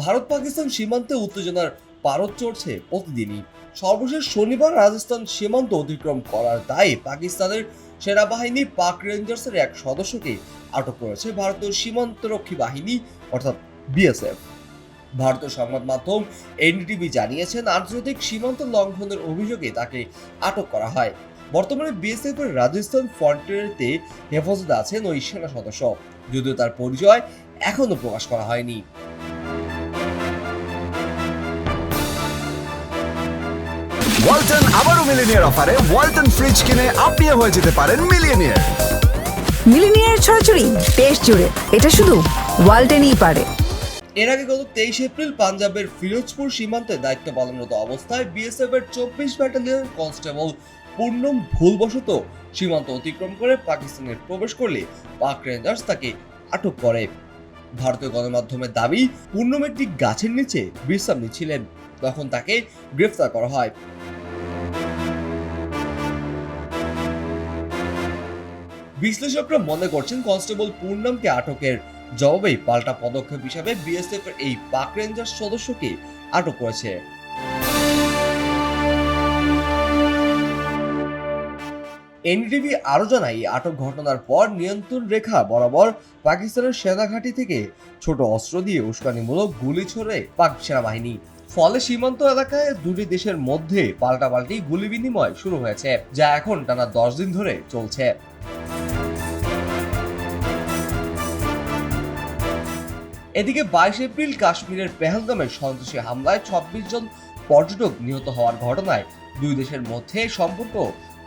ভারত পাকিস্তান সীমান্তে উত্তেজনার পারদ চড়ছে প্রতিদিনই। সর্বশেষ শনিবার রাজস্থান সীমান্ত অতিক্রম করার দায়ে পাকিস্তানের সেনাবাহিনী পাক রেঞ্জার্সের এক সদস্যকে আটক করেছে ভারতীয় সীমান্তরক্ষী বাহিনী, অর্থাৎ বিএসএফ। ভারতীয় সংবাদ মাধ্যম এনডিটিভি জানিয়েছেন, আন্তর্জাতিক সীমান্ত লঙ্ঘনের অভিযোগে তাকে আটক করা হয়। বর্তমানে বিএসএফ এর রাজস্থান ফ্রন্টিয়ারতে হেফাজতে আছেন ওই সেনা সদস্য। যদিও তার পরিচয় এখনও প্রকাশ করা হয়নি। ওয়ালটন আবারও মিলিনিয়ার অফারে ওয়ালটন ফ্রিজ কিনে আপনিও হয়ে যেতে পারেন মিলিয়নিয়ার মিলিনিয়ার ছড়াছড়ি দেশ জুড়ে। এটা শুধু ওয়ালটেনই পারে। এর আগে গত তেইশ এপ্রিল পাঞ্জাবের ফিরোজপুর সীমান্তে দায়িত্ব পালনরত অবস্থায় বিএসএফ এর চব্বিশ ব্যাটালিয়ন কনস্টেবল পূর্ণম ভুলবশত সীমান্ত অতিক্রম করে পাকিস্তানের প্রবেশ করলে পাক রেঞ্জার্স তাকে আটক করে। ভারতীয় গণমাধ্যমের দাবি পূর্ণম একটি গাছের নিচে বিশ্রাম নিচ্ছিলেন। তখন তাকে গ্রেফতার করা হয়। বিশ্লেষকরা মনে করছেন কনস্টেবল পূর্ণমকে আটকের জবাবেই পাল্টা পদক্ষেপ হিসাবে বিএসএফ এর এই পাক রেঞ্জার সদস্যকে আটক করেছে। এনডিটিভি আরও জানায় আটক ঘটনার পর নিয়ন্ত্রণ রেখা বরাবর পাকিস্তানের সেনা ঘাঁটি থেকে ছোট অস্ত্র দিয়ে উস্কানিমূলক গুলি ছোড়ে পাক সেনাবাহিনী। ফলে সীমান্ত এলাকায় দুটি দেশের মধ্যে পাল্টাপাল্টি গুলি বিনিময় শুরু হয়েছে, যা এখন টানা দশ দিন ধরে চলছে। এদিকে বাইশ এপ্রিল কাশ্মীরের পেহেলগামে সন্ত্রাসী হামলায় ছাব্বিশ জন পর্যটক নিহত হওয়ার ঘটনায় দুই দেশের মধ্যে সম্পর্ক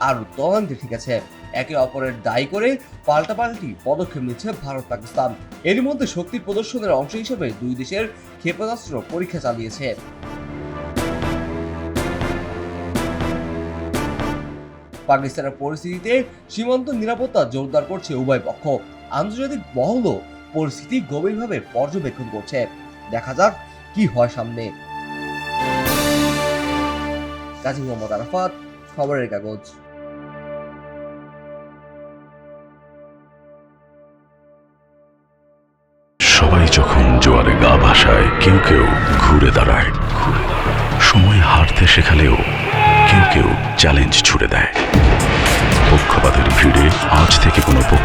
আরও তলান্তে ঠিকেছে। একে অপরের দায়ী করে পাল্টাপাল্টি পদক্ষেপ নিচ্ছে ভারত পাকিস্তান। এরই মধ্যে শক্তি প্রদর্শনের অংশ হিসেবে দুই দেশের ক্ষেপণাস্ত্র পরীক্ষা চালিয়েছে। পাকিস্তানের পরিস্থিতিতে সীমান্ত নিরাপত্তা জোরদার করছে উভয় পক্ষ। আন্তর্জাতিক মহলও পরিস্থিতি গভীরভাবে পর্যবেক্ষণ করছে। দেখা যাক কি হয় সামনে। কাজী মোহাম্মদ আরাফাত, খবরের কাগজ। সবাই যখন জোয়ারে গা ভাসায়, কেউ কেউ ঘুরে দাঁড়ায়। সময় হারতে শেখালেও কেউ কেউ চ্যালেঞ্জ ছুড়ে দেয়। পক্ষপাতের ভিড়ে আজ থেকে কোনো পক্ষ